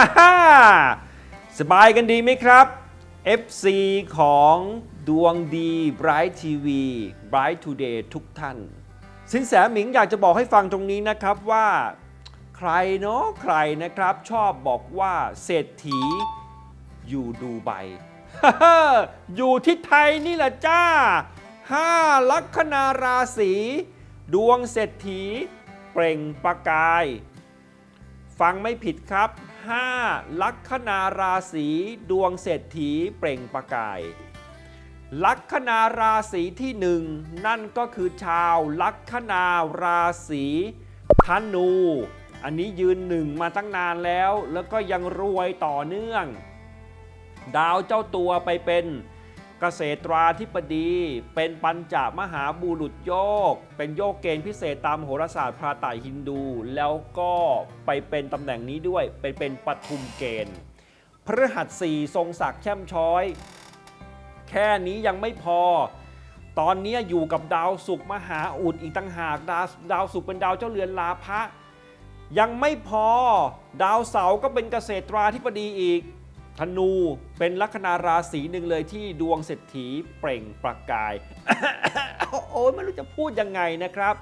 ฮ่าฮ่าสบายกันดีไหมครับ FC ของดวงดี Bright TV Bright Today ทุกท่าน สินแสหมิงอยากจะบอกให้ฟังตรงนี้นะครับว่า ใครเนาะใครนะครับ ชอบบอกว่าเศรษฐีอยู่ดูไบอยู่ที่ไทยนี่แหละจ้าห้าลัคนาราศี ดวงเศรษฐี เปล่งประกาย ฟังไม่ผิดครับ 5 ลัคนาราศีดวงเศรษฐีเปล่งประกาย ลัคนาราศีที่หนึ่งนั่นก็คือชาวลัคนาราศีธนู อันนี้ยืนหนึ่งมาตั้งนานแล้ว แล้วก็ยังรวยต่อเนื่อง ดาวเจ้าตัวไปเป็น เกษตราธิบดี เป็นปัญจมหาบุรุษโยก เป็นโยกเกณฑ์พิเศษตามโหราศาสตร์พราไตรฮินดู แล้วก็ไปเป็นตำแหน่งนี้ด้วย เป็นเป็นปทุมเกณฑ์พฤหัสสี่ทรงศักดิ์แช่มช้อย แค่นี้ยังไม่พอ ตอนนี้อยู่กับดาวศุกร์มหาอุดอีกต่างหากดาวดาวศุกร์เป็นดาวเจ้าเรือนลาภะยังไม่พอ ดาวเสาร์ก็เป็นเกษตราธิบดีอีก ธนูเป็นลัคนาราศีหนึ่งเลยที่ดวงเศรษฐีเปล่งประกาย โอ้ยไม่รู้จะพูดยังไงนะครับ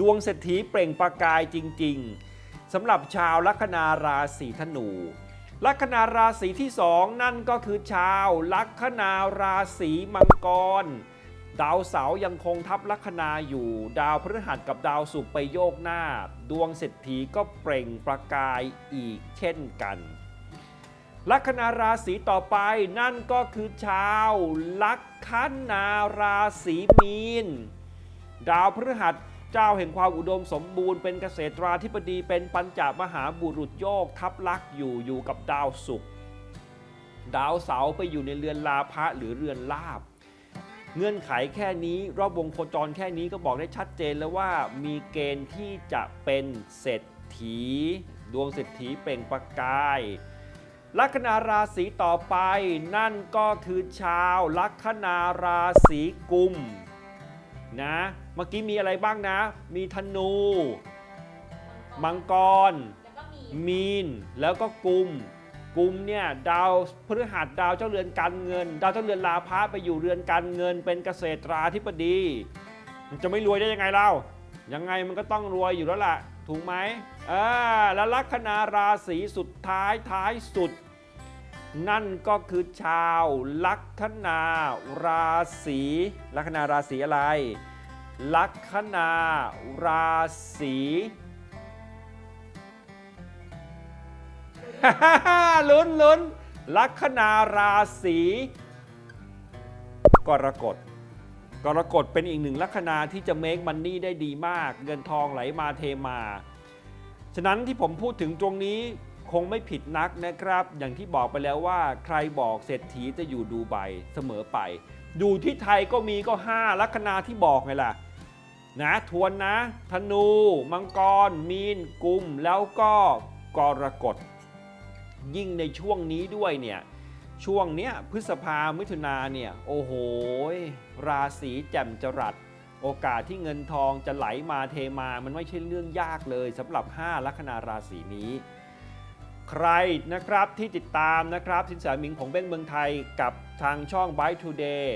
ดวงเศรษฐีเปล่งประกายจริง ๆสำหรับชาวลัคนาราศีธนู ลัคนาราศีที่สองนั่นก็คือชาวลัคนาราศีมังกร ดาวเสาร์ยังคงทับลัคนาอยู่ ดาวพฤหัสกับดาวศุกร์ไปโยกหน้า ดวงเศรษฐีก็เปล่งประกายอีกเช่นกัน ลัคนาราศีต่อไปนั่นก็คือชาวลัคนาราศีมีน ดาวพฤหัสเจ้าแห่งความอุดมสมบูรณ์เป็นเกษตราธิบดีเป็นปัญจมหาบุรุษโยกทับลักอยู่อยู่กับดาวศุกร์ดาวเสาร์ไปอยู่ในเรือนลาภะหรือเรือนลาบ เงื่อนไขแค่นี้รอบวงโคจรแค่นี้ก็บอกได้ชัดเจนแล้วว่ามีเกณฑ์ที่จะเป็นเศรษฐี ดวงเศรษฐีเปล่งประกาย ลัคนาราศีต่อไปนั่นก็คือชาวลัคนาราศีกุมนะเมื่อกี้มีอะไรบ้างนะ มีธนู มังกร มีมีนแล้วก็กุม กุมเนี่ยดาวพฤหัสดาวเจ้าเรือนการเงิน ดาวเจ้าเรือนลาภะไปอยู่เรือนการเงิน เป็นเกษตราธิบดีมันจะไม่รวยได้ยังไงเล่า ยังไงมันก็ต้องรวยอยู่แล้วล่ะ ถูกไหมอ่าแล้วลัคนาราศีสุดท้ายท้ายสุด นั่นก็คือชาวลัคนาราศีลัคนาราศีอะไร ลัคนาราศีลุ้นลุ้นลัคนาราศีกรกฎ กรกฎเป็นอีกหนึ่งลัคนาที่จะเมคมันนี่ได้ดีมาก เงินทองไหลมาเทมา ฉะนั้นที่ผมพูดถึงตรงนี้คงไม่ผิดนักนะครับ อย่างที่บอกไปแล้วว่า ใครบอกเศรษฐีจะอยู่ดูไบเสมอไป อยู่ที่ไทยก็มีก็ 5 ลัคนาที่บอกไงล่ะนะทวนนะ ธนู มังกร มีน กุม แล้วก็กรกฎยิ่งในช่วงนี้ด้วยเนี่ย ช่วงเนี้ยพฤษภามิถุนาเนี่ยโอ้โห ราศีแจ่มจรัส โอกาสที่เงินทองจะไหลมาเทมามันไม่ใช่เรื่องยากเลยสำหรับ 5 ลัคนาราศีนี้ ใครนะครับที่ติดตามนะครับสินแสหมิงของเบ้นเมืองไทยกับทางช่อง Byte Today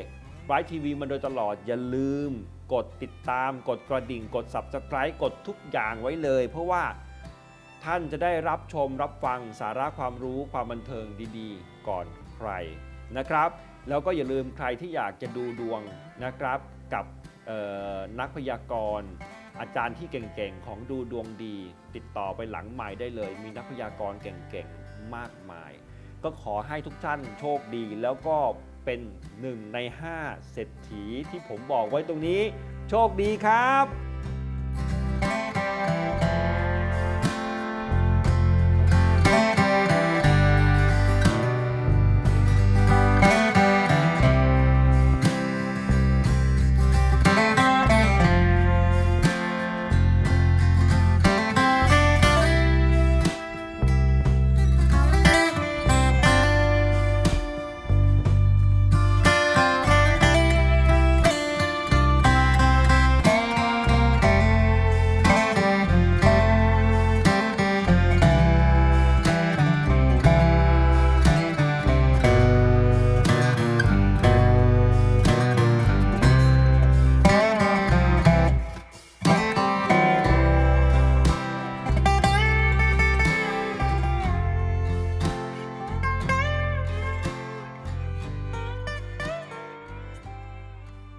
Byte TV มาโดยตลอดอย่าลืมกดติดตามกดกระดิ่ง กด Subscribe กดทุกอย่างไว้เลย เพราะว่าท่านจะได้รับชมรับฟังสาระความรู้ความบันเทิงดีๆ ก่อน รนะครับ แล้วก็อย่าลืมใครที่อยากจะดูดวงนะครับกับนักพยากรณ์อาจารย์ที่เก่งๆ ของดูดวงดี ติดต่อไปหลังใหม่ได้เลย มีนักพยากรณ์เก่งๆ มากมาย ก็ขอให้ทุกท่านโชคดี แล้วก็เป็นหนึ่งใน 5 เศรษฐีที่ผมบอกไว้ตรงนี้ โชคดีครับ